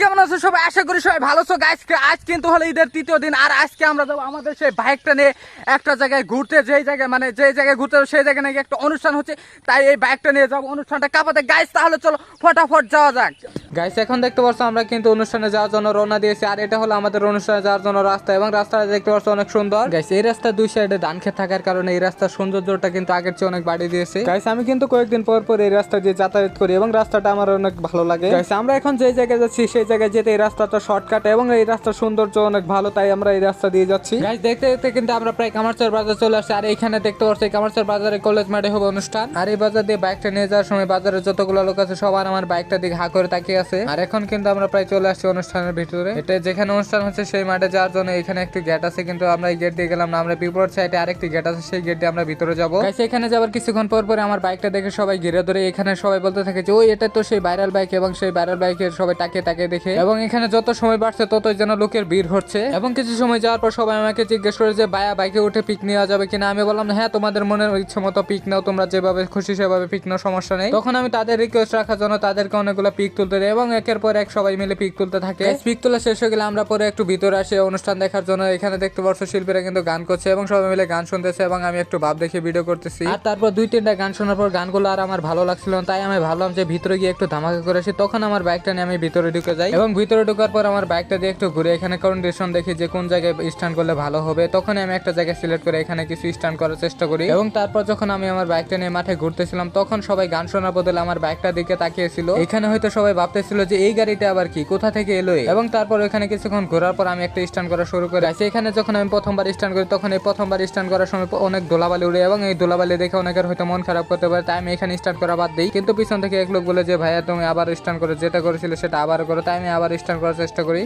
কেমন আছো সবাই? আশা করি সবাই ভালো আছো। গাইস আজ কিন্তু হলো ঈদের তৃতীয় দিন, আর আজকে আমরা যাব আমাদের সেই বাইকটা নিয়ে একটা জায়গায় ঘুরতে। যেই জায়গায় মানে যেই জায়গায় ঘুরতে যাব, সেই জায়গায় নাকি একটা অনুষ্ঠান হচ্ছে। তাই এই বাইকটা নিয়ে যাব অনুষ্ঠানটা। কাপাতে গাইস তাহলে চলো, ফটাফট যাওয়া যাক। গাইস এখন দেখতে পাচ্ছ আমরা কিন্তু অনুষ্ঠানে যাওয়ার জন্য রওনা দিয়েছি। আর এটা হলো আমাদের অনুষ্ঠানে যাওয়ার জন্য রাস্তা এবং রাস্তাটা দেখতে পাচ্ছ অনেক সুন্দর। গাইস এই রাস্তা দুই সাইডে ধান খেত থাকার কারণে এই রাস্তার সৌন্দর্যটা কিন্তু আগের চেয়ে অনেক বাড়িয়ে দিয়েছে। গাইস আমি কিন্তু কয়েকদিন পর পর এই রাস্তা দিয়ে যাতায়াত করি এবং রাস্তাটা আমার অনেক ভালো লাগে। গাইস আমরা এখন যে জায়গায় যাচ্ছি, সেই জায়গায় যেতে এই রাস্তাটা শর্টকাট এবং এই রাস্তার সৌন্দর্য অনেক ভালো, তাই আমরা এই রাস্তা দিয়ে যাচ্ছি। গাইস দেখতে দেখতে কিন্তু আমরা প্রায় কামারচর বাজার চলে আসছি। আর এখানে দেখতে পাচ্ছি কামারচর বাজারে কলেজ মাঠে হবে অনুষ্ঠান। আর এই বাজার দিয়ে বাইকটা নিয়ে যাওয়ার সময় বাজারে যতগুলো লোক আছে, সবার আমার বাইকটা দিকে হা করে তাকিয়ে আছে। আর এখন কিন্তু আমরা প্রায় চলে আসছি অনুষ্ঠানের ভিতরে। এটা যেখানে অনুষ্ঠান হচ্ছে সেই মাঠে যাওয়ার জন্য এখানে একটি গেট আছে, কিন্তু আমরা এই গেট দিয়ে গেলাম না। আমরা বিপরীত সাইডে আরেকটি গেট আছে, সেই গেট দিয়ে আমরা ভিতরে যাব। এখানে যাওয়ার কিছুক্ষণ পর পরে আমার বাইকটা দেখে সবাই ঘিরে ধরে এখানে সবাই বলতে থাকে যে, ওই, এটা তো সেই ভাইরাল বাইক এবং সেই ভাইরাল বাইকের সবাই তাকে তাকে দেখে। এবং এখানে যত সময় বাড়ছে, ততই যেন লোকের ভিড় হচ্ছে। এবং কিছু সময় যাওয়ার পর সবাই আমাকে জিজ্ঞেস করে যে বায়া বাইকে উঠে পিক নেওয়া যাবে কিনা? আমি বললাম হ্যাঁ তোমাদের মনের ইচ্ছে মতো পিক নাও, তোমরা যেভাবে খুশি সেভাবে পিক নাও, সমস্যা নেই। তখন আমি তাদের রিকোয়েস্ট রাখার জন্য তাদেরকে অনেকগুলো পিক তুলতে এবং একের পর এক সবাই মিলে পিক তুলতে থাকে। পিক তোলা শেষ হয়ে গেলে আমরা পরে একটু ভিতরে আসি অনুষ্ঠান দেখার জন্য। এখানে দেখতে পাচ্ছ শিল্পীরা কিন্তু গান করছে এবং সবাই মিলে গান শুনতেছে এবং আমি একটু ভাব দেখে ভিডিও করতেছি। আর তারপর দুই তিনটা গান শোনার পর গানগুলো আর আমার ভালো লাগছিল না তাই আমি ভাবলাম যে ভিতরে গিয়ে একটু ধামাকা করে আসি। তখন আমার বাইকটা নিয়ে আমি ভিতরে ঢুকে যাই। এবং ভিতরে ঢোকার পর আমার বাইকটা দিয়ে একটু ঘুরে এখানে কন্ডিশন দেখি যে কোন জায়গায় স্ট্যান্ড করলে ভালো হবে। তখন আমি একটা জায়গায় সিলেক্ট করে এখানে কিছু স্ট্যান্ড করার চেষ্টা করি। এবং তারপর যখন আমি আমার বাইকটা নিয়ে মাঠে ঘুরতেছিলাম তখন সবাই গান শোনার বদলে আমার বাইকটার দিকে তাকিয়েছিল। এখানে হয়তো সবাই ভাবতেছিল যে এই গাড়িটা আবার কি, কোথা থেকে এলো এবং তারপর ওখানে কিছুক্ষণ ঘোরার পর আমি একটা স্ট্যান্ড করা শুরু করে। আসি এখানে যখন আমি প্রথমবার স্ট্যান্ড করি, তখন এই প্রথমবার স্ট্যান্ড করার সময় অনেক দোলাবালি উড়ে এবং এই দোলাবালি দেখে অনেকের হয়তো মন খারাপ করতে পারে, তাই আমি এখানে স্টার্ট করা বাদ দিই। কিন্তু পিছন থেকে এক লোক বলে যে, ভাইয়া, তুমি আবার স্ট্যান্ড করে, যেটা করেছিলে সেটা আবার করো। তাই আমি আবার স্ট্যান্ড করার চেষ্টা করি।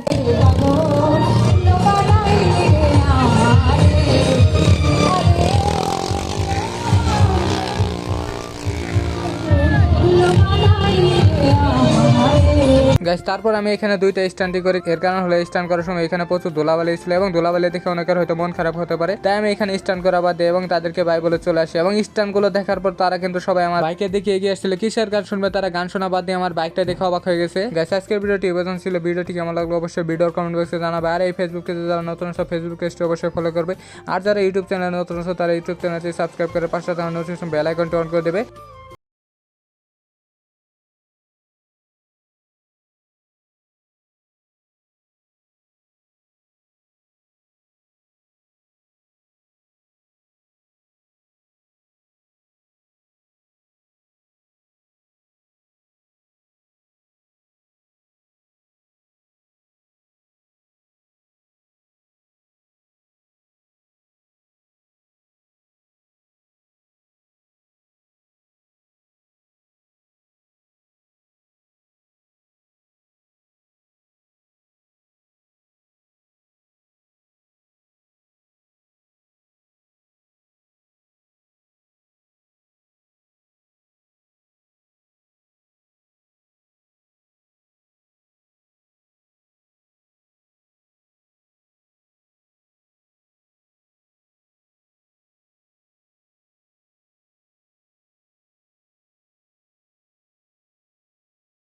গাইস তারপর আমি এখানে দুইটা স্ট্যান্ডই করি। এর কারণ হলো, স্ট্যান্ড করার সময় এখানে প্রচুর দোলাবালি ছিল এবং দোলাবালি দেখে অনেকের হয়তো মন খারাপ হতে পারে। তাই আমি এখানে স্ট্যান্ড করা বাদ এবং তাদেরকে বাই বলে চলে আসি। এবং স্ট্যান্ডগুলো দেখার পর তারা কিন্তু সবাই আমার বাইকের দিকে এগিয়ে আসছিল। কিসের গান শুনবে তারা গান শোনা বাদ দিয়ে আমার বাইকটা দেখে অবাক হয়ে গেছে। গাইস আজকের ভিডিওটি এবার ছিল। ভিডিওটি কেমন লাগল অবশ্যই ভিডিওর কমেন্ট বক্সে জানাবে। আর এই ফেসবুক ফেসবুকে যারা নতুন সব ফেসবুক পেজটি অবশ্যই ফলো করবে। আর যারা ইউটিউব চ্যানেল নতুন আছে, তারা ইউটিউব চ্যানেলটি সাবস্ক্রাইব করে পাশে তারা নোটিফিকেশন বেল আইকনটি অন করে দেবে।